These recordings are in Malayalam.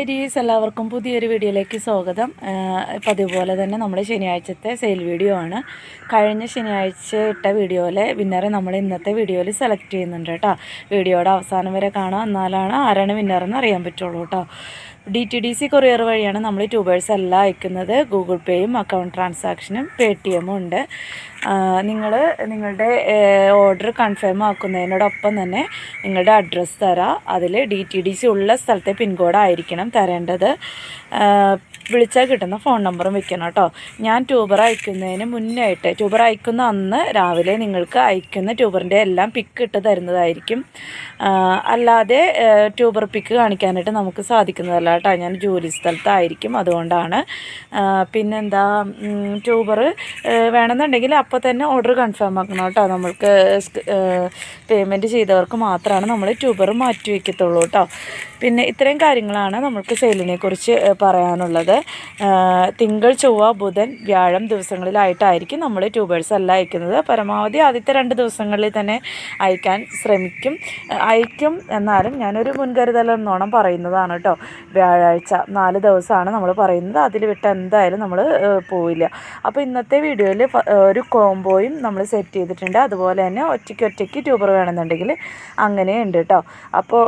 ഹായ് ഡീസ് എല്ലാവർക്കും പുതിയൊരു വീഡിയോയിലേക്ക് സ്വാഗതം. പതിവുപോലെ പതിവ് പോലെ തന്നെ നമ്മൾ ശനിയാഴ്ചത്തെ സെയിൽ വീഡിയോ ആണ്. കഴിഞ്ഞ ശനിയാഴ്ച ഇട്ട വീഡിയോയിലെ വിന്നറെ നമ്മൾ ഇന്നത്തെ വീഡിയോയിൽ സെലക്ട് ചെയ്യുന്നുണ്ട് കേട്ടോ. വീഡിയോയുടെ അവസാനം വരെ കാണാം. എന്നാലാണ് ആരാണ് വിന്നറെന്ന് അറിയാൻ പറ്റുള്ളൂ കേട്ടോ. D T D C courier വഴിയാണ് നമ്മൾ ട്യൂബേഴ്സ് എല്ലാം അയക്കുന്നത്. ഗൂഗിൾ പേയും അക്കൗണ്ട് ട്രാൻസാക്ഷനും പേ ടി എമ്മും ഉണ്ട്. നിങ്ങൾ നിങ്ങളുടെ ഓർഡർ കൺഫേം ആക്കുന്നതിനോടൊപ്പം തന്നെ നിങ്ങളുടെ അഡ്രസ്സ് തരാം. അതിൽ ഡി ടി ഡി സി ഉള്ള സ്ഥലത്തെ പിൻകോഡ് ആയിരിക്കണം തരേണ്ടത്. വിളിച്ചാൽ കിട്ടുന്ന ഫോൺ നമ്പറും വെക്കണം കേട്ടോ. ഞാൻ ട്യൂബർ അയക്കുന്നതിന് മുന്നേ ആയിട്ട് ട്യൂബർ അയക്കുന്ന അന്ന് രാവിലെ നിങ്ങൾക്ക് അയക്കുന്ന ട്യൂബറിന്റെ എല്ലാം പിക്ക് ഇട്ട് തരുന്നതായിരിക്കും. അല്ലാതെ ട്യൂബർ പിക്ക് കാണിക്കാനായിട്ട് നമുക്ക് സാധിക്കുന്നതല്ല കേട്ടോ. ഞാൻ ജോലി സ്ഥലത്തായിരിക്കും അതുകൊണ്ടാണ്. പിന്നെന്താ ട്യൂബർ വേണമെന്നുണ്ടെങ്കിൽ അപ്പോൾ തന്നെ ഓർഡർ കൺഫേം ആക്കണം കേട്ടോ. നമ്മൾക്ക് പേയ്മെന്റ് ചെയ്തവർക്ക് മാത്രമാണ് നമ്മൾ ട്യൂബർ മാറ്റി വയ്ക്കത്തുള്ളൂ കേട്ടോ. പിന്നെ ഇത്രയും കാര്യങ്ങളാണ് നമ്മൾക്ക് സെയിലിനെ കുറിച്ച് പറയാനുള്ളത്. തിങ്കൾ ചൊവ്വ ബുധൻ വ്യാഴം ദിവസങ്ങളിലായിട്ടായിരിക്കും നമ്മൾ ട്യൂബേഴ്സ് എല്ലാം അയക്കുന്നത്. പരമാവധി ആദ്യത്തെ രണ്ട് ദിവസങ്ങളിൽ തന്നെ അയക്കാൻ ശ്രമിക്കും. അയക്കും എന്നാലും ഞാനൊരു മുൻകരുതൽ എന്നോണം പറയുന്നതാണ് കേട്ടോ. വ്യാഴാഴ്ച നാല് ദിവസമാണ് നമ്മൾ പറയുന്നത്. അതിൽ വിട്ട് എന്തായാലും നമ്മൾ പോവില്ല. അപ്പോൾ ഇന്നത്തെ വീഡിയോയിൽ ഒരു കോംബോയും നമ്മൾ സെറ്റ് ചെയ്തിട്ടുണ്ട്. അതുപോലെ തന്നെ ഒറ്റയ്ക്ക് ഒറ്റയ്ക്ക് ട്യൂബർ വേണമെന്നുണ്ടെങ്കിൽ അങ്ങനെയുണ്ട് കേട്ടോ അപ്പോൾ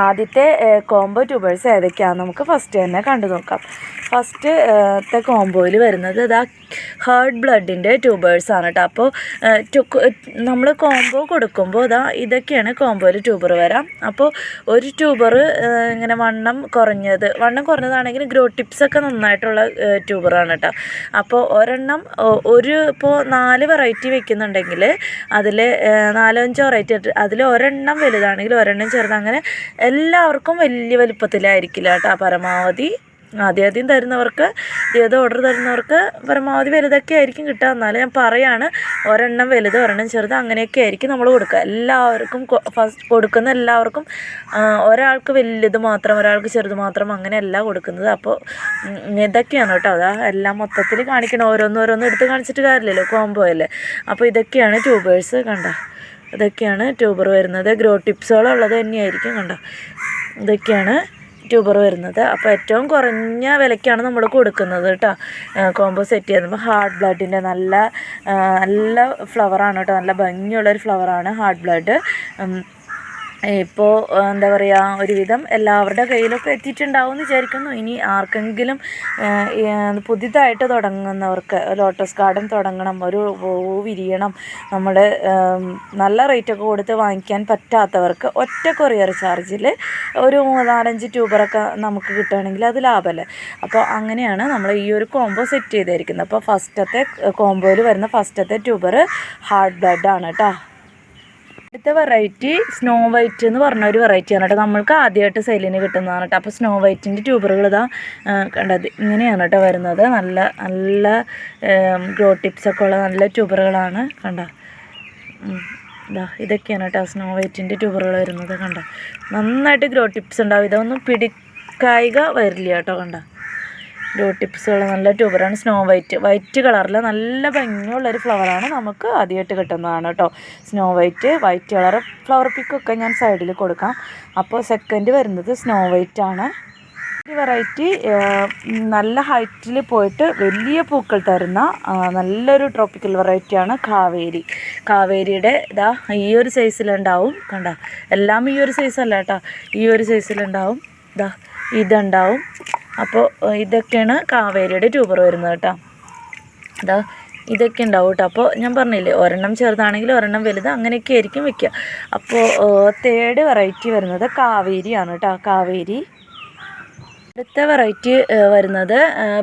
ആദ്യത്തെ കോംബോ ട്യൂബേഴ്സ് ഏതൊക്കെയാണെന്ന് നമുക്ക് ഫസ്റ്റ് തന്നെ കണ്ടു നോക്കാം. ഫസ്റ്റ് ത്തെ കോംബോയിൽ വരുന്നത് ഇതാ ഹേർഡ് ബ്ലഡിന്റെ ആണ് കേട്ടോ അപ്പോൾ നമ്മൾ കോംബോ കൊടുക്കുമ്പോൾ ഇതാ ഇതൊക്കെയാണ് കോംബോയിൽ ട്യൂബർ വരാം. അപ്പോൾ ഒരു ട്യൂബർ ഇങ്ങനെ വണ്ണം കുറഞ്ഞത് വണ്ണം കുറഞ്ഞതാണെങ്കിൽ ഗ്രോ ടിപ്സ് ഒക്കെ നന്നായിട്ടുള്ള ട്യൂബറാണ് കേട്ടോ അപ്പോൾ ഒരെണ്ണം ഒരു ഇപ്പോൾ നാല് വെറൈറ്റി വെക്കുന്നുണ്ടെങ്കിൽ അതിൽ അഞ്ചോ വെറൈറ്റി അതിൽ ഒരെണ്ണം വലുതാണെങ്കിൽ ഒരെണ്ണം ചെറുത്. അങ്ങനെ എല്ലാവർക്കും വലിയ വലിപ്പത്തിലായിരിക്കില്ല കേട്ടോ പരമാവധി. ആദ്യം ആദ്യം തരുന്നവർക്ക് ഏത് ഓർഡർ തരുന്നവർക്ക് പരമാവധി വലുതൊക്കെ ആയിരിക്കും കിട്ടുക. എന്നാലും ഞാൻ പറയാണ് ഒരെണ്ണം വലുത് ഒരെണ്ണം ചെറുത് അങ്ങനെയൊക്കെ ആയിരിക്കും നമ്മൾ കൊടുക്കുക. എല്ലാവർക്കും ഫസ്റ്റ് കൊടുക്കുന്ന എല്ലാവർക്കും ഒരാൾക്ക് വലുത് മാത്രം ഒരാൾക്ക് ചെറുത് മാത്രം അങ്ങനെയല്ല കൊടുക്കുന്നത്. അപ്പോൾ ഇതൊക്കെയാണ് കേട്ടോ. അതാ എല്ലാം മൊത്തത്തിൽ കാണിക്കണം. ഓരോന്നോരോന്നും എടുത്ത് കാണിച്ചിട്ട് കാര്യമില്ലല്ലോ കോംബോ അല്ലേ? അപ്പോൾ ഇതൊക്കെയാണ് ട്യൂബേഴ്സ് കണ്ട. ഇതൊക്കെയാണ് ട്യൂബർ വരുന്നത്. ഗ്രോ ടിപ്സുകളുള്ളത് തന്നെയായിരിക്കും കണ്ടോ? ഇതൊക്കെയാണ് ട്യൂബർ വരുന്നത്. അപ്പോൾ ഏറ്റവും കുറഞ്ഞ വിലയ്ക്കാണ് നമ്മൾ കൊടുക്കുന്നത് കേട്ടോ. കോമ്പോ സെറ്റ് ചെയ്യുന്നത്. ഹാർഡ് ബ്ലഡിന്റെ നല്ല നല്ല ഫ്ലവറാണ് കേട്ടോ. നല്ല ഭംഗിയുള്ളൊരു ഫ്ലവറാണ് ഹാർഡ് ബ്ലഡ് ഇപ്പോൾ എന്താ പറയുക ഒരുവിധം എല്ലാവരുടെ കയ്യിലൊക്കെ എത്തിയിട്ടുണ്ടാവും എന്ന് വിചാരിക്കുന്നു. ഇനി ആർക്കെങ്കിലും പുതിയതായിട്ട് തുടങ്ങുന്നവർക്ക് ലോട്ടസ് ഗാർഡൻ തുടങ്ങണം ഒരു പൂ വിരിയണം നമ്മൾ നല്ല റേറ്റൊക്കെ കൊടുത്ത് വാങ്ങിക്കാൻ പറ്റാത്തവർക്ക് ഒറ്റ കൊറിയർ ചാർജിൽ ഒരു നാലഞ്ച് ട്യൂബറൊക്കെ നമുക്ക് കിട്ടുകയാണെങ്കിൽ അത് ലാഭമല്ലേ? അപ്പോൾ അങ്ങനെയാണ് നമ്മൾ ഈ ഒരു കോംബോ സെറ്റ് ചെയ്തിരിക്കുന്നത്. അപ്പോൾ ഫസ്റ്റത്തെ കോംബോയിൽ വരുന്ന ഫസ്റ്റത്തെ ട്യൂബർ ഹാർഡ് ബ്ലഡ് ആണ് കേട്ടോ. അടുത്ത വെറൈറ്റി സ്നോ വൈറ്റ് എന്ന് പറഞ്ഞ ഒരു വെറൈറ്റിയാണ് കേട്ടോ. നമ്മൾക്ക് ആദ്യമായിട്ട് സെയിലിന് കിട്ടുന്നതാണ് കേട്ടോ. അപ്പോൾ സ്നോ വൈറ്റിന്റെ ട്യൂബറുകൾ ഇതാ കണ്ടത്. ഇങ്ങനെയാണ് കേട്ടോ വരുന്നത്. നല്ല നല്ല ഗ്രോ ടിപ്സ് ഒക്കെ ഉള്ള നല്ല ട്യൂബറുകളാണ് കണ്ട. ഇതാ ഇതൊക്കെയാണ് കേട്ടോ സ്നോ വൈറ്റിന്റെ ട്യൂബറുകൾ വരുന്നത് കണ്ട? നന്നായിട്ട് ഗ്രോ ടിപ്സ് ഉണ്ടാവും. ഇതൊന്നും പിടിക്കായിക വരില്ല കേട്ടോ കണ്ട? ഗ്രോ ടിപ്സുകൾ നല്ല ട്യൂബറാണ്. Snow white. വൈറ്റ് കളറിൽ നല്ല ഭംഗിയുള്ളൊരു ഫ്ലവറാണ് നമുക്ക് ആദ്യമായിട്ട് കിട്ടുന്നതാണ് കേട്ടോ. Snow white white colour flower പിക്കൊക്കെ ഞാൻ സൈഡിൽ കൊടുക്കാം. അപ്പോൾ സെക്കൻഡ് വരുന്നത് സ്നോ വൈറ്റ് ആണ്. ഈ വെറൈറ്റി നല്ല ഹൈറ്റിൽ പോയിട്ട് വലിയ പൂക്കൾ തരുന്ന നല്ലൊരു ട്രോപ്പിക്കൽ വെറൈറ്റിയാണ് കാവേരി. കാവേരിയുടെ ഇതാ ഈ ഒരു സൈസിലുണ്ടാവും കണ്ട? എല്ലാം ഈ ഒരു സൈസല്ല കേട്ടോ. ഈ ഒരു സൈസിലുണ്ടാവും ഇതാ ഇതുണ്ടാവും. അപ്പോൾ ഇതൊക്കെയാണ് കാവേരിയുടെ ട്യൂബർ വരുന്നത് കേട്ടോ. അതാ ഇതൊക്കെ ഉണ്ടാവും കേട്ടോ. അപ്പോൾ ഞാൻ പറഞ്ഞില്ലേ ഒരെണ്ണം ചെറുതാണെങ്കിൽ ഒരെണ്ണം വലുത് അങ്ങനെയൊക്കെ ആയിരിക്കും വെക്കുക. അപ്പോൾ തേർഡ് വെറൈറ്റി വരുന്നത് കാവേരിയാണ് കേട്ടോ. കാവേരി. അടുത്ത വെറൈറ്റി വരുന്നത്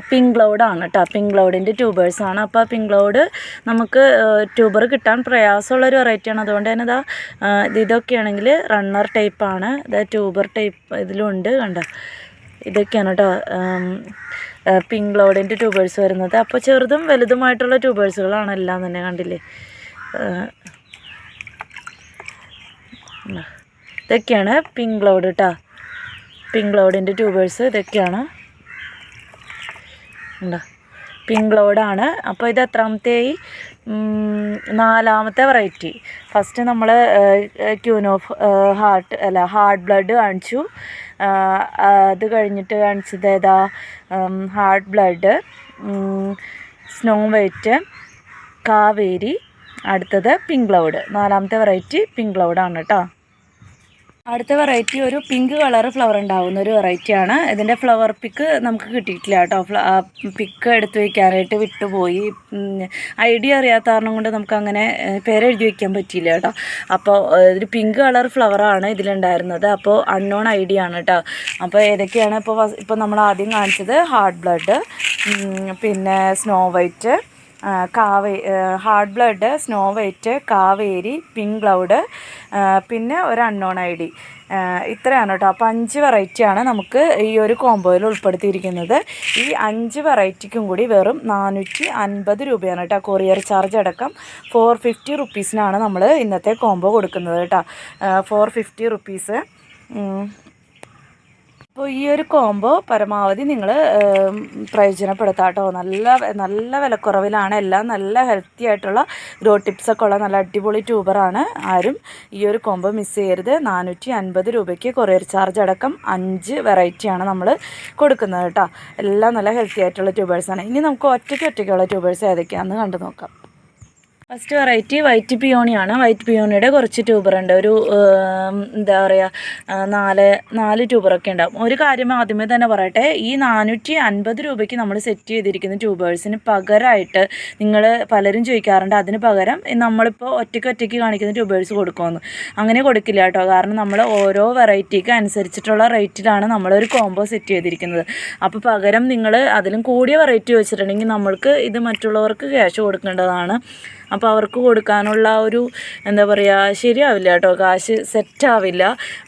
പിങ്ക് ക്ലൗഡാണ് കേട്ടോ. പിങ്ക് ക്ലൗഡിന്റെ ട്യൂബേഴ്സാണ് അപ്പോൾ പിങ്ക് ക്ലൗഡ് നമുക്ക് ട്യൂബർ കിട്ടാൻ പ്രയാസമുള്ളൊരു വെറൈറ്റിയാണ് അതുകൊണ്ട് തന്നെ ഇതാ ഇതൊക്കെയാണെങ്കിൽ റണ്ണർ ടൈപ്പാണ് ഇതാ ട്യൂബർ ടൈപ്പ് ഇതിലുണ്ട് കണ്ട. ഇതൊക്കെയാണ് കേട്ടോ പിങ്ക് ക്ലൗഡിന്റെ ട്യൂബേഴ്സ് വരുന്നത്. അപ്പോൾ ചെറുതും വലുതുമായിട്ടുള്ള ട്യൂബേഴ്സുകളാണ് എല്ലാം തന്നെ കണ്ടില്ലേ. ഇതൊക്കെയാണ് പിങ്ക് ക്ലൗഡ് കേട്ടോ പിങ്ക് ക്ലൗഡിന്റെ ട്യൂബേഴ്സ് ഇതൊക്കെയാണ്. ഉണ്ടോ പിങ്ക് ക്ലൗഡാണ് അപ്പോൾ ഇത് എത്രാമത്തെയായി? നാലാമത്തെ വെറൈറ്റി ഫസ്റ്റ് നമ്മൾ ക്യൂനോഫ് ഹാർട്ട് അല്ല ഹാർട്ട് ബ്ലഡ് കാണിച്ചു. അത് കഴിഞ്ഞിട്ട് കാണിച്ചത് ഏതാ heart blood snow white Kaveri അടുത്തത് പിങ്ക് ക്ലൗഡ് നാലാമത്തെ വെറൈറ്റി പിങ്ക് ക്ലൗഡാണ് കേട്ടോ അടുത്ത വെറൈറ്റി ഒരു പിങ്ക് കളർ ഫ്ലവർ ഉണ്ടാവുന്ന ഒരു വെറൈറ്റിയാണ് ഇതിന്റെ ഫ്ലവർ പിക്ക് നമുക്ക് കിട്ടിയിട്ടില്ല കേട്ടോ. പിക്ക് എടുത്ത് വയ്ക്കാനായിട്ട് വിട്ടുപോയി. ഐഡിയ അറിയാത്ത കാരണം കൊണ്ട് നമുക്ക് അങ്ങനെ പേരെഴുതി വയ്ക്കാൻ പറ്റിയില്ല കേട്ടോ. അപ്പോൾ ഒരു പിങ്ക് കളർ ഫ്ലവറാണ് ഇതിലുണ്ടായിരുന്നത്. അപ്പോൾ അൺനോൺ ഐഡിയ ആണ് കേട്ടോ. അപ്പോൾ ഏതൊക്കെയാണ് ഇപ്പോൾ ഇപ്പോൾ നമ്മൾ ആദ്യം കാണിച്ചത് ഹാർട്ട് ബ്ലഡ് പിന്നെ snow white കാവേ heart blood snow white Kaveri pink cloud പിന്നെ ഒരു അൺനോൺ ഐ ഡി ഇത്രയാണ് കേട്ടോ. അപ്പോൾ അഞ്ച് വെറൈറ്റിയാണ് നമുക്ക് ഈ ഒരു കോംബോയിൽ ഉൾപ്പെടുത്തിയിരിക്കുന്നത്. ഈ അഞ്ച് വെറൈറ്റിക്കും കൂടി വെറും നാനൂറ്റി അൻപത് രൂപയാണ് കേട്ടോ. കൊറിയർ ചാർജ് അടക്കം ഫോർ ഫിഫ്റ്റി റുപ്പീസിനാണ് നമ്മൾ ഇന്നത്തെ കോംബോ കൊടുക്കുന്നത് കേട്ടോ. ഫോർ ഫിഫ്റ്റി റുപ്പീസ് അപ്പോൾ ഈ ഒരു കോംബോ പരമാവധി നിങ്ങൾ പ്രയോജനപ്പെടുത്താം കേട്ടോ നല്ല നല്ല വിലക്കുറവിലാണ്. എല്ലാം നല്ല ഹെൽത്തി ആയിട്ടുള്ള ഗ്രോ ടിപ്സൊക്കെ ഉള്ള നല്ല അടിപൊളി ട്യൂബറാണ് ആരും ഈ ഒരു കോംബോ മിസ് ചെയ്യരുത്. നാനൂറ്റി അൻപത് രൂപയ്ക്ക് കൊറിയർ ചാർജ് അടക്കം അഞ്ച് വെറൈറ്റിയാണ് നമ്മൾ കൊടുക്കുന്നത് കേട്ടോ. എല്ലാം നല്ല ഹെൽത്തി ആയിട്ടുള്ള ട്യൂബേഴ്സാണ് ഇനി നമുക്ക് ഒറ്റയ്ക്ക് ഒറ്റയ്ക്കുള്ള ട്യൂബേഴ്സ് ഏതൊക്കെയാണെന്ന് കണ്ടു നോക്കാം. ഫസ്റ്റ് വെറൈറ്റി വൈറ്റ് പിയോണിയാണ്. വൈറ്റ് പിയോണിയുടെ കുറച്ച് ട്യൂബറുണ്ട് ഒരു എന്താ പറയുക നാല് നാല് ട്യൂബറൊക്കെ ഉണ്ടാവും. ഒരു കാര്യം ആദ്യമേ തന്നെ പറയട്ടെ. ഈ നാനൂറ്റി അൻപത് രൂപയ്ക്ക് നമ്മൾ സെറ്റ് ചെയ്തിരിക്കുന്ന ട്യൂബേഴ്സിന് പകരമായിട്ട് നിങ്ങൾ പലരും ചോദിക്കാറുണ്ട് അതിന് പകരം നമ്മളിപ്പോൾ ഒറ്റയ്ക്ക് ഒറ്റയ്ക്ക് കാണിക്കുന്ന ട്യൂബേഴ്സ് കൊടുക്കുമെന്ന്. അങ്ങനെ കൊടുക്കില്ല കേട്ടോ. കാരണം നമ്മൾ ഓരോ വെറൈറ്റിക്ക് അനുസരിച്ചിട്ടുള്ള റേറ്റിലാണ് നമ്മളൊരു കോംബോ സെറ്റ് ചെയ്തിരിക്കുന്നത്. അപ്പോൾ പകരം നിങ്ങൾ അതിലും കൂടിയ വെറൈറ്റി വെച്ചിട്ടുണ്ടെങ്കിൽ നമ്മൾക്ക് ഇത് മറ്റുള്ളവർക്ക് ക്യാഷ് കൊടുക്കേണ്ടതാണ്. അപ്പോൾ അവർക്ക് കൊടുക്കാനുള്ള ഒരു എന്താ പറയുക ശരിയാവില്ല കേട്ടോ. കാശ് സെറ്റാവില്ല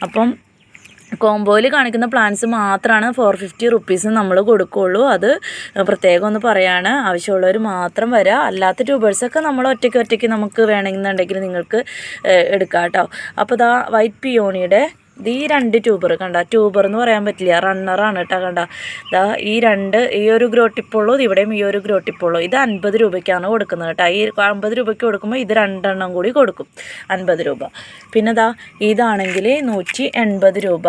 അപ്പം കോംബോയിൽ കാണിക്കുന്ന പ്ലാൻസ് മാത്രമാണ് ഫോർ ഫിഫ്റ്റി റുപ്പീസ് നമ്മൾ കൊടുക്കുകയുള്ളൂ അത് പ്രത്യേകം ഒന്ന് പറയാണ്. ആവശ്യമുള്ളവർ മാത്രം വരിക അല്ലാത്ത ട്യൂബേഴ്സൊക്കെ നമ്മൾ ഒറ്റയ്ക്ക് ഒറ്റയ്ക്ക് നമുക്ക് വേണമെന്നുണ്ടെങ്കിൽ നിങ്ങൾക്ക് എടുക്കാം കേട്ടോ. അപ്പോൾ ഇതാ വൈറ്റ് പിയോണിയുടെ ഈ രണ്ട് ട്യൂബർ കണ്ട ട്യൂബർ എന്ന് പറയാൻ പറ്റില്ല റണ്ണറാണ് കേട്ടോ കണ്ട. ഇതാ ഈ രണ്ട് ഈ ഒരു ഗ്രോ ടിപ്പുള്ളൂ ഇവിടെയും ഈ ഒരു ഗ്രോ ഇത് അൻപത് രൂപയ്ക്കാണ് കൊടുക്കുന്നത് കേട്ടോ. ഈ അമ്പത് രൂപയ്ക്ക് കൊടുക്കുമ്പോൾ ഇത് രണ്ടെണ്ണം കൂടി കൊടുക്കും അൻപത് രൂപ. പിന്നെ ഇതാ ഇതാണെങ്കിൽ നൂറ്റി രൂപ.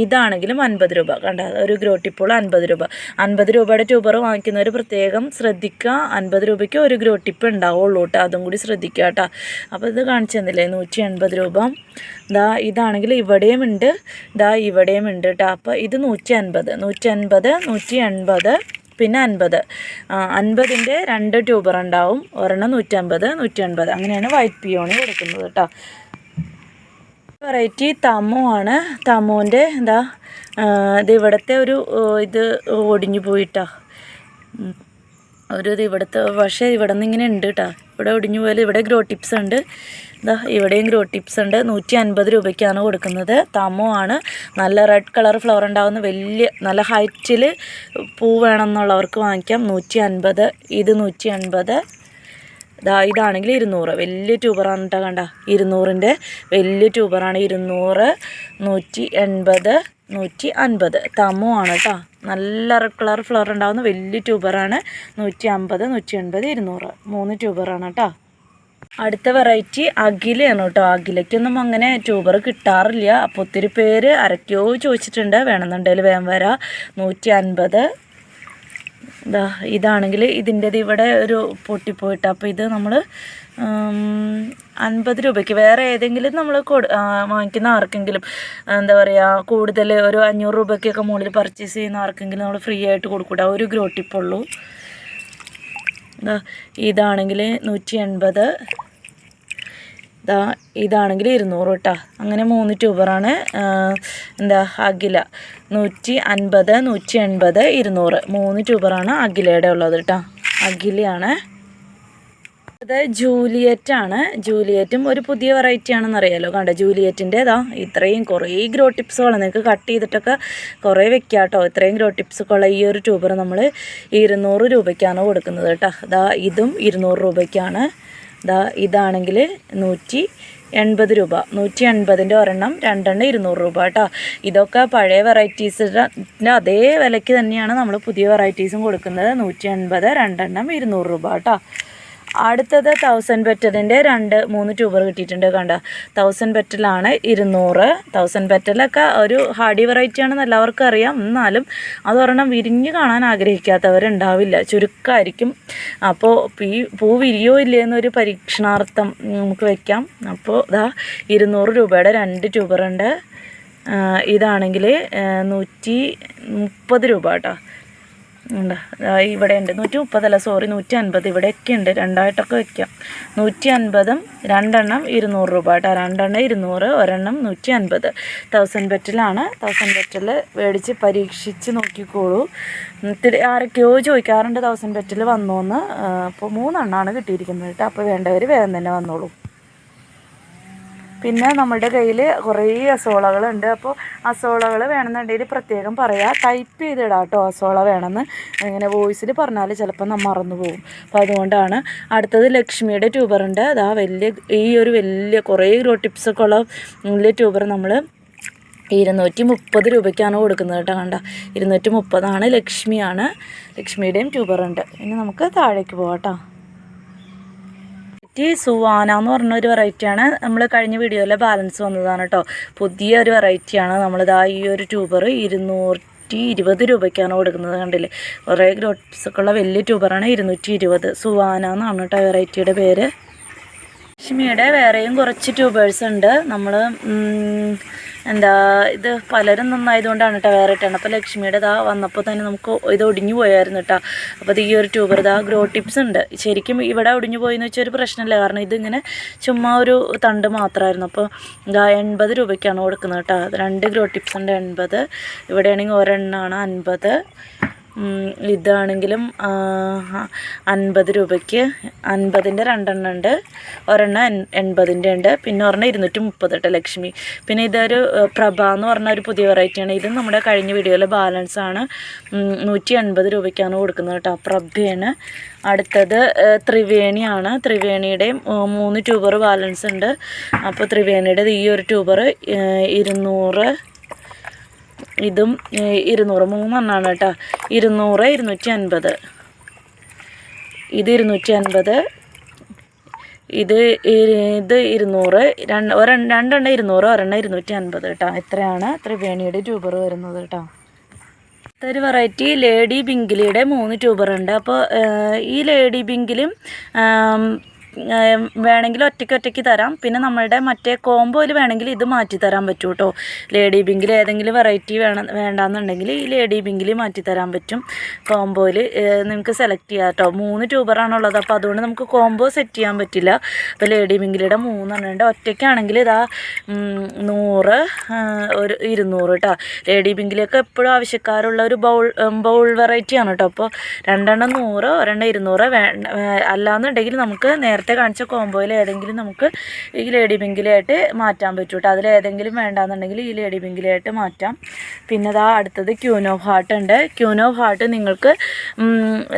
ഇതാണെങ്കിലും അൻപത് രൂപ. കണ്ട? ഒരു ഗ്രോട്ടിപ്പോൾ അൻപത് രൂപ. അൻപത് രൂപയുടെ ട്യൂബർ വാങ്ങിക്കുന്നവർ പ്രത്യേകം ശ്രദ്ധിക്കുക. അൻപത് രൂപയ്ക്ക് ഒരു ഗ്രോട്ടിപ്പ് ഉണ്ടാവുള്ളൂ കേട്ടോ. അതും കൂടി ശ്രദ്ധിക്കുക കേട്ടോ. അപ്പോൾ ഇത് കാണിച്ചു തന്നില്ലേ? നൂറ്റി എൺപത് രൂപ. ദാ ഇതാണെങ്കിൽ ഇവിടെയും ഉണ്ട്. ദാ ഇവിടെയും ഉണ്ട് കേട്ടോ. അപ്പോൾ ഇത് നൂറ്റി അൻപത് നൂറ്റി അൻപത് നൂറ്റി എൺപത് പിന്നെ അൻപത്. അൻപതിന്റെ രണ്ട് ട്യൂബർ ഉണ്ടാവും. ഒരെണ്ണം നൂറ്റമ്പത് നൂറ്റി അൻപത് അങ്ങനെയാണ് വൈറ്റ് പിയോണി കൊടുക്കുന്നത് കേട്ടോ. വെറൈറ്റി തമോ ആണ്. തമോന്റെ എന്താ ഇത് ഇവിടുത്തെ ഒരു ഇത് ഒടിഞ്ഞു പോയിട്ടാ. ഒരു ഇത് ഇവിടുത്തെ പക്ഷേ ഇവിടെ നിന്ന് ഇങ്ങനെ ഉണ്ട് കേട്ടോ ഇവിടെ ഒടിഞ്ഞു പോയാൽ ഇവിടെ ഗ്രോ ടിപ്സ് ഉണ്ട്. ഇതാ ഇവിടെയും ഗ്രോ ടിപ്സ് ഉണ്ട്. നൂറ്റി അൻപത് രൂപയ്ക്കാണ് കൊടുക്കുന്നത്. തമോ ആണ്. നല്ല റെഡ് കളർ ഫ്ലവർ ഉണ്ടാകുന്ന വലിയ നല്ല ഹൈറ്റിൽ പൂ വേണമെന്നുള്ളവർക്ക് വാങ്ങിക്കാം. നൂറ്റി അൻപത് ഇത് നൂറ്റി അൻപത് ഇതാ ഇതാണെങ്കിൽ ഇരുന്നൂറ്. വലിയ ട്യൂബറാണ് കേട്ടോ കണ്ട. ഇരുന്നൂറിന്റെ വലിയ ട്യൂബറാണ്. ഇരുന്നൂറ് നൂറ്റി എൺപത് നൂറ്റി അൻപത്. തമോ ആണ് കേട്ടോ നല്ല റെഡ് കളർ ഫ്ലവർ ഉണ്ടാകുന്ന വലിയ ട്യൂബറാണ്. നൂറ്റി അമ്പത് നൂറ്റി എൺപത് ഇരുന്നൂറ്. മൂന്ന് ട്യൂബറാണ് കേട്ടോ അടുത്ത വെറൈറ്റി അഖിലയാണ് കേട്ടോ അഖിലയ്ക്കൊന്നും അങ്ങനെ ട്യൂബർ കിട്ടാറില്ല. അപ്പോൾ ഒത്തിരി പേര് അരക്കോ ചോദിച്ചിട്ടുണ്ട്. വേണമെന്നുണ്ടെങ്കിൽ വേം വരാം. നൂറ്റി അൻപത് ഇതാ ഇതാണെങ്കിൽ ഇതിന്റെത് ഇവിടെ ഒരു പൊട്ടിപ്പോയിട്ട്. അപ്പോൾ ഇത് നമ്മൾ അൻപത് രൂപയ്ക്ക്. വേറെ ഏതെങ്കിലും നമ്മൾ കൊടു വാങ്ങിക്കുന്ന ആർക്കെങ്കിലും എന്താ പറയുക കൂടുതൽ ഒരു അഞ്ഞൂറ് രൂപയ്ക്കൊക്കെ മുകളിൽ പർച്ചേസ് ചെയ്യുന്ന ആർക്കെങ്കിലും നമ്മൾ ഫ്രീ ആയിട്ട് കൊടുക്കൂട്ട. ഒരു ഗ്രോ ടിപ്പുള്ളൂ. ഇതാണെങ്കിൽ നൂറ്റി എൺപത്. ഇതാ ഇതാണെങ്കിൽ ഇരുന്നൂറ് കേട്ടോ. അങ്ങനെ മൂന്ന് ട്യൂബറാണ് എന്താ അഖില. നൂറ്റി അൻപത് നൂറ്റി എൺപത് ഇരുന്നൂറ്. മൂന്ന് ട്യൂബറാണ് അഖിലയുടെ ഉള്ളത് കേട്ടോ. അഖിലയാണ്. അത് ജൂലിയറ്റ് ആണ് ജൂലിയറ്റും ഒരു പുതിയ വെറൈറ്റി ആണെന്ന് അറിയാലോ. കണ്ടോ ജൂലിയറ്റിന്റെ ഇതാ ഇത്രയും കുറേ ഗ്രോ ടിപ്സുകൾ നിങ്ങൾക്ക് കട്ട് ചെയ്തിട്ടൊക്കെ കുറേ വെക്കാം കേട്ടോ. ഇത്രയും ഗ്രോ ടിപ്സൊക്കെ ഉള്ള ഈ ഒരു ട്യൂബർ നമ്മൾ ഇരുന്നൂറ് രൂപയ്ക്കാണ് കൊടുക്കുന്നത് കേട്ടോ. ഇതാ ഇതും ഇരുന്നൂറ് രൂപയ്ക്കാണ്. ദാ ഇതാണെങ്കിൽ നൂറ്റി എൺപത് രൂപ. നൂറ്റി എൺപതിന്റെ ഒരെണ്ണം രണ്ടെണ്ണം ഇരുന്നൂറ് രൂപ കേട്ടോ. ഇതൊക്കെ പഴയ വെറൈറ്റീസിന്റെ അതേ വിലയ്ക്ക് തന്നെയാണ് നമ്മൾ പുതിയ വെറൈറ്റീസും കൊടുക്കുന്നത്. നൂറ്റി എൺപത് രണ്ടെണ്ണം ഇരുന്നൂറ് രൂപ കേട്ടോ. അടുത്തത് തൗസൻഡ് ബെറ്റലിന്റെ രണ്ട് മൂന്ന് ട്യൂബർ കിട്ടിയിട്ടുണ്ട് കണ്ട? തൗസൻഡ് ബെറ്റലാണ് ഇരുന്നൂറ്. തൗസൻഡ് ബെറ്റലൊക്കെ ഒരു ഹാഡി വെറൈറ്റി ആണെന്ന് എല്ലാവർക്കും അറിയാം. എന്നാലും അത് പറഞ്ഞാൽ വിരിഞ്ഞ് കാണാൻ ആഗ്രഹിക്കാത്തവരുണ്ടാവില്ല. ചുരുക്കമായിരിക്കും അപ്പോൾ ഈ പൂ വിരിയോ ഇല്ലയെന്നൊരു പരീക്ഷണാർത്ഥം നമുക്ക് വയ്ക്കാം അപ്പോൾ ഇതാ ഇരുന്നൂറ് രൂപയുടെ രണ്ട് ട്യൂബറുണ്ട് ഇതാണെങ്കിൽ നൂറ്റി മുപ്പത് രൂപ കേട്ടോ. ഇവിടെ ഉണ്ട്. നൂറ്റി മുപ്പതല്ല സോറി നൂറ്റി അൻപത് ഇവിടെയൊക്കെ ഉണ്ട്. രണ്ടായിട്ടൊക്കെ വെക്കാം. നൂറ്റി അൻപതും രണ്ടെണ്ണം ഇരുന്നൂറ് രൂപ കേട്ടോ. രണ്ടെണ്ണം ഇരുന്നൂറ് ഒരെണ്ണം നൂറ്റി അൻപത് തൗസൻഡ് ബെറ്റിലാണ് തൗസൻഡ് ബെറ്റിൽ മേടിച്ച് പരീക്ഷിച്ച് നോക്കിക്കോളൂ. ഇത്തിരി ആരൊക്കെയോ ചോദിക്കാറുണ്ട് തൗസൻഡ് ബെറ്റിൽ വന്നോന്ന്. അപ്പോൾ മൂന്നെണ്ണമാണ് കിട്ടിയിരിക്കുന്നത് കേട്ടോ. അപ്പോൾ വേണ്ടവർ വേഗം തന്നെ വന്നോളൂ. പിന്നെ നമ്മുടെ കയ്യിൽ കുറേ അസോളകളുണ്ട്. അപ്പോൾ അസോളകൾ വേണമെന്നുണ്ടെങ്കിൽ പ്രത്യേകം പറയാം. ടൈപ്പ് ചെയ്തിടാം കേട്ടോ അസോള വേണമെന്ന്. ഇങ്ങനെ വോയിസിൽ പറഞ്ഞാൽ ചിലപ്പോൾ നമ്മൾ മറന്നു പോകും. അപ്പോൾ അതുകൊണ്ടാണ് അടുത്തത് ലക്ഷ്മിയുടെ ട്യൂബറുണ്ട് അതാ വലിയ ഈ ഒരു വലിയ കുറേ ഗ്രോ ടിപ്സൊക്കെ ഉള്ള വലിയ ട്യൂബർ നമ്മൾ ഇരുന്നൂറ്റി മുപ്പത് രൂപയ്ക്കാണ് കൊടുക്കുന്നത് കേട്ടോ കണ്ട. ഇരുന്നൂറ്റി മുപ്പതാണ് ലക്ഷ്മിയാണ്. ലക്ഷ്മിയുടെയും ട്യൂബറുണ്ട് ഇനി നമുക്ക് താഴേക്ക് പോകാം കേട്ടോ വെറൈറ്റി സുവാന എന്ന് പറഞ്ഞ ഒരു വെറൈറ്റിയാണ് നമ്മൾ കഴിഞ്ഞ വീഡിയോയിലെ ബാലൻസ് വന്നതാണ് കേട്ടോ പുതിയ ഒരു വെറൈറ്റിയാണ് നമ്മളിതാ ഈ ഒരു ട്യൂബർ ഇരുന്നൂറ്റി ഇരുപത് രൂപയ്ക്കാണ് കൊടുക്കുന്നത് കണ്ടില്ലേ? കുറേ ഗ്രോട്ട്സൊക്കെ ഉള്ള വലിയ ട്യൂബറാണ് ഇരുന്നൂറ്റി ഇരുപത്. സുവാന എന്നാണ് കേട്ടോ വെറൈറ്റിയുടെ പേര്. ലക്ഷ്മിയുടെ വേറെയും കുറച്ച് ട്യൂബേഴ്സ് ഉണ്ട്. നമ്മൾ എന്താ ഇത് പലരും നന്നായതുകൊണ്ടാണ് കേട്ടോ വേറെ ഇട്ടാണ് അപ്പോൾ ലക്ഷ്മിയുടെ ഇതാ വന്നപ്പോൾ തന്നെ നമുക്ക് ഇത് ഒടിഞ്ഞു പോയായിരുന്നു കേട്ടോ അപ്പോൾ ഈ ഒരു ട്യൂബർ ഇതാ ഗ്രോ ടിപ്സ് ഉണ്ട്. ശരിക്കും ഇവിടെ ഒടിഞ്ഞു പോയെന്ന് വെച്ചാൽ ഒരു പ്രശ്നമില്ല കാരണം ഇതിങ്ങനെ ചുമ്മാ ഒരു തണ്ട് മാത്രമായിരുന്നു അപ്പോൾ ഇതാ എൺപത് രൂപയ്ക്കാണ് കൊടുക്കുന്നത് കേട്ടോ രണ്ട് ഗ്രോ ടിപ്സ് ഉണ്ട് എൺപത്. ഇവിടെയാണെങ്കിൽ ഒരെണ്ണമാണ് അൻപത്. ഇതാണെങ്കിലും അൻപത് രൂപയ്ക്ക് അൻപതിന്റെ രണ്ടെണ്ണം ഉണ്ട്. ഒരെണ്ണം എൺപതിന്റെ ഉണ്ട്. പിന്നെ ഒരെണ്ണം ഇരുന്നൂറ്റി മുപ്പത് കേട്ടോ ലക്ഷ്മി. പിന്നെ ഇതൊരു പ്രഭ എന്ന് പറഞ്ഞ ഒരു പുതിയ വെറൈറ്റിയാണ്. ഇത് നമ്മുടെ കഴിഞ്ഞ വീഡിയോയിലെ ബാലൻസ് ആണ്. നൂറ്റി എൺപത് രൂപയ്ക്കാണ് കൊടുക്കുന്നത് കേട്ടോ. പ്രഭയാണ്. അടുത്തത് ത്രിവേണിയാണ്. ത്രിവേണിയുടെയും മൂന്ന് ട്യൂബർ ബാലൻസ് ഉണ്ട്. അപ്പോൾ ത്രിവേണിയുടെ ഈ ഒരു ട്യൂബർ ഇരുന്നൂറ് ഇതും ഇരുന്നൂറ് മൂന്നെണ്ണമാണ് കേട്ടോ. ഇരുന്നൂറ് ഇരുന്നൂറ്റി അൻപത് ഇത് ഇരുന്നൂറ്റി അൻപത് ഇത് ഇത് ഇരുന്നൂറ് രണ്ട് ഒരെ രണ്ടെണ്ണം ഇരുന്നൂറ് ഒരെണ്ണം ഇരുന്നൂറ്റി അൻപത് കേട്ടോ. ഇത്രയാണ് ത്രിവേണിയുടെ ട്യൂബർ വരുന്നത് കേട്ടോ. ഒരു വെറൈറ്റി ലേഡി ബിങ്കിലിയുടെ മൂന്ന് ട്യൂബറുണ്ട് അപ്പോൾ ഈ ലേഡി ബിങ്കിലും വേണമെങ്കിൽ ഒറ്റയ്ക്ക് ഒറ്റയ്ക്ക് തരാം. പിന്നെ നമ്മളുടെ മറ്റേ കോംബോയിൽ വേണമെങ്കിൽ ഇത് മാറ്റി തരാൻ പറ്റും കേട്ടോ ലേഡി ബിങ്കിൽ ഏതെങ്കിലും വെറൈറ്റി വേണം വേണ്ടാന്നുണ്ടെങ്കിൽ ഈ ലേഡി ബിങ്കിൽ മാറ്റി തരാൻ പറ്റും. കോംബോയിൽ നിങ്ങൾക്ക് സെലക്ട് ചെയ്യാം കേട്ടോ മൂന്ന് ട്യൂബറാണുള്ളത് അപ്പോൾ അതുകൊണ്ട് നമുക്ക് കോംബോ സെറ്റ് ചെയ്യാൻ പറ്റില്ല. അപ്പോൾ ലേഡി ബിങ്കിലിയുടെ മൂന്നെണ്ണം ഉണ്ട്. ഒറ്റയ്ക്കാണെങ്കിൽ ഇതാ നൂറ് ഒരു ഇരുന്നൂറ് കേട്ടോ ലേഡി ബിങ്കിലൊക്കെ എപ്പോഴും ആവശ്യക്കാരുള്ള ഒരു ബൗൾ ബൗൾ വെറൈറ്റിയാണ് കേട്ടോ അപ്പോൾ രണ്ടെണ്ണം നൂറ് ഒരെണ്ണം ഇരുന്നൂറ് വേ അല്ലാന്നുണ്ടെങ്കിൽ നമുക്ക് നേരത്തെ നേരത്തെ കാണിച്ച കോംബോയിൽ ഏതെങ്കിലും നമുക്ക് ഈ ലേഡി പിങ്കിലായിട്ട് മാറ്റാൻ പറ്റും കേട്ടോ അതിൽ ഏതെങ്കിലും വേണ്ടാന്നുണ്ടെങ്കിൽ ഈ ലേഡി പിങ്കിലായിട്ട് മാറ്റാം. പിന്നെ ഇതാ അടുത്തത് ക്യൂനോ ഹാർട്ട് ഉണ്ട്. ക്യൂനോ ഹാർട്ട് നിങ്ങൾക്ക്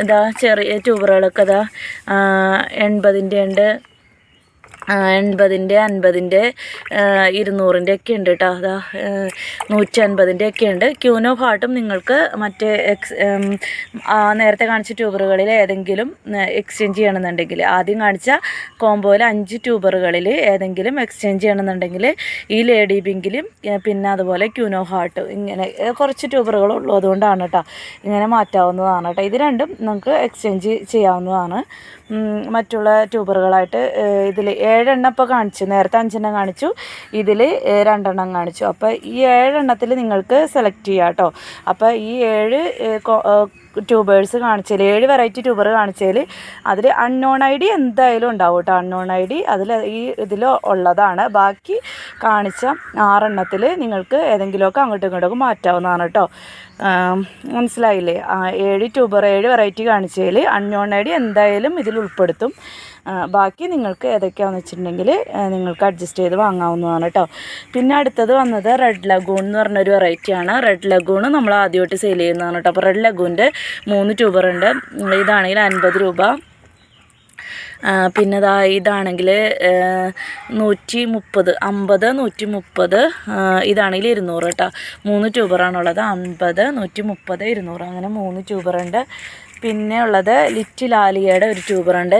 ഇതാ ചെറിയ ട്യൂബറുകളൊക്കെ ഇതാ എൺപതിന്റെ ഉണ്ട്. എൺപതിന്റെ അൻപതിന്റെ ഇരുന്നൂറിന്റെ ഒക്കെ ഉണ്ട് കേട്ടോ അതാ നൂറ്റി അൻപതിന്റെ ഒക്കെ ഉണ്ട് ക്യൂനോ ഹാർട്ടും നിങ്ങൾക്ക് മറ്റേ എക്സ് നേരത്തെ കാണിച്ച ട്യൂബറുകളിൽ ഏതെങ്കിലും എക്സ്ചേഞ്ച് ചെയ്യണമെന്നുണ്ടെങ്കിൽ ആദ്യം കാണിച്ച കോംബോയിൽ അഞ്ച് ട്യൂബറുകളിൽ ഏതെങ്കിലും എക്സ്ചേഞ്ച് ചെയ്യണമെന്നുണ്ടെങ്കിൽ ഈ ലേഡി പിങ്കിലും പിന്നെ അതുപോലെ ക്യൂനോ ഹാർട്ട് ഇങ്ങനെ കുറച്ച് ട്യൂബറുകളുള്ളൂ അതുകൊണ്ടാണ് കേട്ടോ ഇങ്ങനെ മാറ്റാവുന്നതാണ് കേട്ടോ ഇത് രണ്ടും നിങ്ങൾക്ക് എക്സ്ചേഞ്ച് ചെയ്യാവുന്നതാണ്. മറ്റുള്ള ട്യൂബറുകളായിട്ട് ഇതിൽ ഏഴെണ്ണം ഇപ്പോൾ കാണിച്ചു. നേരത്തെ അഞ്ചെണ്ണം കാണിച്ചു. ഇതിൽ രണ്ടെണ്ണം കാണിച്ചു. അപ്പോൾ ഈ ഏഴെണ്ണത്തിൽ നിങ്ങൾക്ക് സെലക്ട് ചെയ്യാം കേട്ടോ അപ്പോൾ ഈ ഏഴ് ട്യൂബേഴ്സ് കാണിച്ചതിൽ ഏഴ് വെറൈറ്റി ട്യൂബർ കാണിച്ചതിൽ അതിൽ അൺനോൺ ഐ ഡി എന്തായാലും ഉണ്ടാവും കേട്ടോ അൺനോൺ ഐ ഡി അതിൽ ഈ ഇതിൽ ഉള്ളതാണ്. ബാക്കി കാണിച്ച ആറെണ്ണത്തിൽ നിങ്ങൾക്ക് ഏതെങ്കിലുമൊക്കെ അങ്ങോട്ടും ഇങ്ങോട്ടൊക്കെ മാറ്റാവുന്നതാണ് കേട്ടോ മനസ്സിലായില്ലേ? ഏഴ് ട്യൂബർ ഏഴ് വെറൈറ്റി കാണിച്ചതിൽ അൺനോൺ ഐ ഡി എന്തായാലും ഇതിൽ ഉൾപ്പെടുത്തും. ബാക്കി നിങ്ങൾക്ക് ഏതൊക്കെയാണെന്ന് വെച്ചിട്ടുണ്ടെങ്കിൽ നിങ്ങൾക്ക് അഡ്ജസ്റ്റ് ചെയ്ത് വാങ്ങാവുന്നതാണ് കേട്ടോ പിന്നെ അടുത്തത് വന്നത് റെഡ് ലഗൂൺ എന്ന് പറഞ്ഞൊരു വെറൈറ്റിയാണ് റെഡ് ലഗൂൺ നമ്മൾ ആദ്യമായിട്ട് സെയിൽ ചെയ്യുന്നതാണ് കേട്ടോ അപ്പോൾ റെഡ് ലഗൂന്റെ മൂന്ന് ട്യൂബറുണ്ട് ഇതാണെങ്കിൽ അൻപത് രൂപ. പിന്നെ ദാ ഇതാണെങ്കിൽ നൂറ്റി മുപ്പത് അമ്പത് നൂറ്റി മുപ്പത് ഇതാണെങ്കിൽ ഇരുന്നൂറ് കേട്ടോ മൂന്ന് ട്യൂബറാണുള്ളത് അമ്പത് നൂറ്റി മുപ്പത് ഇരുന്നൂറ് അങ്ങനെ മൂന്ന് ട്യൂബറുണ്ട്. പിന്നെ ഉള്ളത് ലിറ്റിൽ ആലിയയുടെ ഒരു ട്യൂബറുണ്ട്.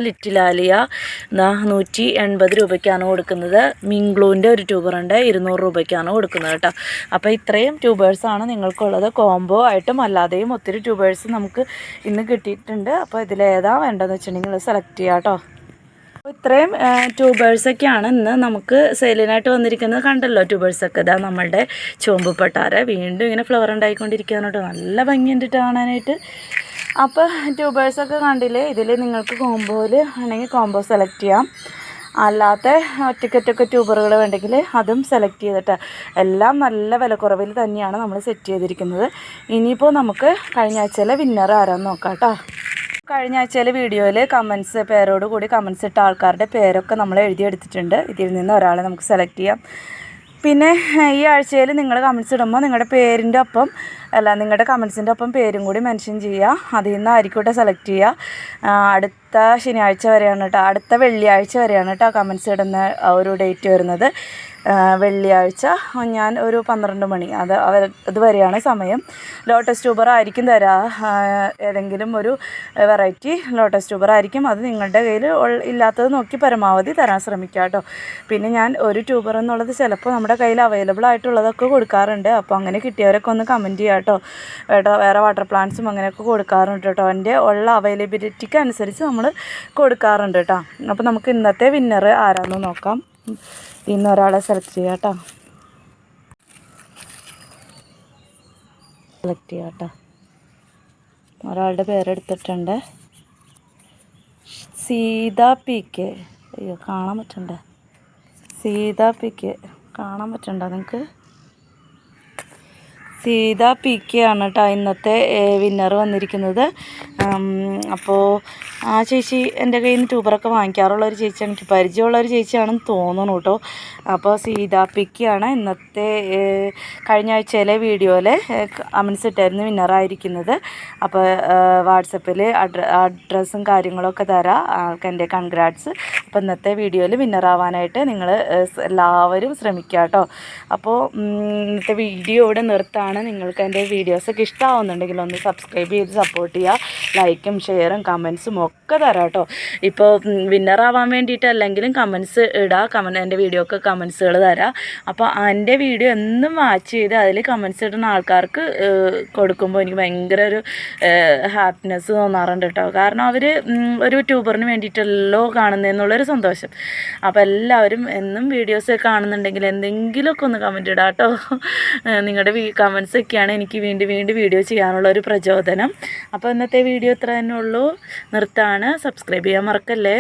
എന്താ നൂറ്റി എൺപത് രൂപയ്ക്കാണ് കൊടുക്കുന്നത്. മിങ്ക്ലൂന്റെ ഒരു ട്യൂബറുണ്ട് ഇരുന്നൂറ് രൂപയ്ക്കാണ് കൊടുക്കുന്നത് കേട്ടോ അപ്പോൾ ഇത്രയും ട്യൂബേഴ്സാണ് നിങ്ങൾക്കുള്ളത്. കോംബോ ആയിട്ടും അല്ലാതെയും ഒത്തിരി ട്യൂബേഴ്സ് നമുക്ക് ഇന്ന് കിട്ടിയിട്ടുണ്ട്. അപ്പോൾ ഇതിലേതാ വേണ്ടതെന്ന് വെച്ചിട്ടുണ്ടെങ്കിൽ സെലക്ട് ചെയ്യാം കേട്ടോ ഇത്രയും ട്യൂബേഴ്സൊക്കെയാണ് ഇന്ന് നമുക്ക് സെയിലിനായിട്ട് വന്നിരിക്കുന്നത്. കണ്ടല്ലോ ട്യൂബേഴ്സൊക്കെ ഇതാ നമ്മളുടെ ചുവമ്പ് പട്ടാര വീണ്ടും ഇങ്ങനെ ഫ്ലവർ ഉണ്ടായിക്കൊണ്ടിരിക്കുകയാണ് കേട്ടോ. നല്ല ഭംഗിയുണ്ട് ട്ടോ കാണാനായിട്ട്. അപ്പോൾ ട്യൂബേഴ്സൊക്കെ കണ്ടില്ലേ? ഇതിൽ നിങ്ങൾക്ക് കോമ്പോയിൽ ആണെങ്കിൽ കോമ്പോ സെലക്ട് ചെയ്യാം. അല്ലാത്ത ഒറ്റക്കൊറ്റൊക്കെ ട്യൂബറുകൾ വേണ്ടെങ്കിൽ അതും സെലക്ട് ചെയ്തിട്ട്. എല്ലാം നല്ല വിലക്കുറവിൽ തന്നെയാണ് നമ്മൾ സെറ്റ് ചെയ്തിരിക്കുന്നത്. ഇനിയിപ്പോൾ നമുക്ക് കഴിഞ്ഞ ആഴ്ചയിലെ വിന്നർ ആരാന്ന് നോക്കാം കേട്ടോ. കഴിഞ്ഞ ആഴ്ചയിലെ വീഡിയോയിൽ കമൻസ് പേരോട് കൂടി കമൻസ് ഇട്ട ആൾക്കാരുടെ പേരൊക്കെ നമ്മൾ എഴുതിയെടുത്തിട്ടുണ്ട്. ഇതിൽ നിന്ന് ഒരാളെ നമുക്ക് സെലക്ട് ചെയ്യാം. പിന്നെ ഈ ആഴ്ചയിൽ നിങ്ങൾ കമൻസ് ഇടുമ്പോൾ നിങ്ങളുടെ പേരിന്റെ ഒപ്പം അല്ല നിങ്ങളുടെ കമൻസിന്റെ ഒപ്പം പേരും കൂടി മെൻഷൻ ചെയ്യുക. അതിൽ നിന്ന് ആയിരിക്കട്ടെ സെലക്ട് ചെയ്യുക. അടുത്ത ശനിയാഴ്ച വരെയാണ് കേട്ടോ അടുത്ത വെള്ളിയാഴ്ച വരെയാണ് കേട്ടോ കമൻസ് ഇടുന്ന ഒരു ഡേറ്റ് വരുന്നത്. വെള്ളിയാഴ്ച ഞാൻ ഒരു പന്ത്രണ്ട് മണി അത് അവർ അതുവരെയാണ് സമയം. ലോട്ടസ് ട്യൂബർ ആയിരിക്കും തരാ. ഏതെങ്കിലും ഒരു വെറൈറ്റി ലോട്ടസ് ട്യൂബർ ആയിരിക്കും അത് നിങ്ങളുടെ കയ്യിൽ ഇല്ലാത്തത് നോക്കി പരമാവധി തരാൻ ശ്രമിക്കുക കേട്ടോ. പിന്നെ ഞാൻ ഒരു ട്യൂബർ എന്നുള്ളത് ചിലപ്പോൾ നമ്മുടെ കയ്യിൽ അവൈലബിൾ ആയിട്ടുള്ളതൊക്കെ കൊടുക്കാറുണ്ട്. അപ്പോൾ അങ്ങനെ കിട്ടിയവരൊക്കെ ഒന്ന് കമന്റ് ചെയ്യുക കേട്ടോ. വേറെ വേറെ വാട്ടർ പ്ലാന്റ്സും അങ്ങനെയൊക്കെ കൊടുക്കാറുണ്ട് കേട്ടോ. എന്റെ ഉള്ള അവൈലബിലിറ്റിക്ക് അനുസരിച്ച് നമ്മൾ കൊടുക്കാറുണ്ട് കേട്ടോ. അപ്പോൾ നമുക്ക് ഇന്നത്തെ വിന്നർ ആരാന്ന് നോക്കാം. ഇന്ന് ഒരാളെ സെലക്ട് ചെയ്യാം കേട്ടോ. സെലക്ട് ചെയ്യാം കേട്ടോ. ഒരാളുടെ പേരെടുത്തിട്ടുണ്ട് സീത പി കെ അയ്യോ കാണാൻ പറ്റണ്ടേ? സീത പി കെ കാണാൻ പറ്റണ്ടോ നിങ്ങൾക്ക് സീത പി കെ ആണ് കേട്ടോ ഇന്നത്തെ വിന്നർ വന്നിരിക്കുന്നത്. അപ്പോൾ ആ ചേച്ചി എന്റെ കയ്യിൽ നിന്ന് ട്യൂബറൊക്കെ വാങ്ങിക്കാറുള്ള ഒരു ചേച്ചിയാണ്. എനിക്ക് പരിചയമുള്ള ഒരു ചേച്ചിയാണെന്ന് തോന്നുന്നു കേട്ടോ. അപ്പോൾ സീത പിക്കിയാണ് ആണ് ഇന്നത്തെ കഴിഞ്ഞ ആഴ്ചയിലെ വീഡിയോയിൽ കമൻസ് ഇട്ടായിരുന്നു വിന്നറായിരിക്കുന്നത്. അപ്പോൾ വാട്സപ്പിൽ അഡ്രസ്സും കാര്യങ്ങളൊക്കെ തരാം. ആൾക്ക് എന്റെ കൺഗ്രാറ്റ്സ്. അപ്പോൾ ഇന്നത്തെ വീഡിയോയിൽ വിന്നറാവാനായിട്ട് നിങ്ങൾ എല്ലാവരും ശ്രമിക്കുക കേട്ടോ. അപ്പോൾ ഇന്നത്തെ വീഡിയോ ഇവിടെ നിർത്താണ്. നിങ്ങൾക്ക് എന്റെ വീഡിയോസൊക്കെ ഇഷ്ടമാവുന്നുണ്ടെങ്കിൽ ഒന്ന് സബ്സ്ക്രൈബ് ചെയ്ത് സപ്പോർട്ട് ചെയ്യുക. ലൈക്കും ഷെയറും കമൻസും ഒക്കെ തരാം കേട്ടോ ഇപ്പോൾ വിന്നറാവാൻ വേണ്ടിയിട്ടല്ലെങ്കിലും കമൻസ് ഇടുക കമൻ എന്റെ വീഡിയോക്ക് കമൻസുകൾ തരാം. അപ്പോൾ എന്റെ വീഡിയോ എന്നും വാച്ച് ചെയ്ത് അതിൽ കമൻസ് ഇടുന്ന ആൾക്കാർക്ക് കൊടുക്കുമ്പോൾ എനിക്ക് ഭയങ്കര ഒരു ഹാപ്പിനെസ് തോന്നാറുണ്ട് കേട്ടോ കാരണം അവർ ഒരു ട്യൂബറിന് വേണ്ടിയിട്ടല്ലോ കാണുന്നതെന്നുള്ളൊരു സന്തോഷം. അപ്പോൾ എല്ലാവരും എന്നും വീഡിയോസ് കാണുന്നുണ്ടെങ്കിൽ എന്തെങ്കിലുമൊക്കെ ഒന്ന് കമന്റ് ഇടാം കേട്ടോ നിങ്ങളുടെ കമൻസ് ഒക്കെയാണ് എനിക്ക് വീണ്ടും വീണ്ടും വീഡിയോ ചെയ്യാനുള്ള ഒരു പ്രചോദനം. അപ്പോൾ ഇന്നത്തെ വീഡിയോ ഇത്ര തന്നെ ഉള്ളൂ നിർത്താണ്. സബ്സ്ക്രൈബ് ചെയ്യാൻ മറക്കല്ലേ?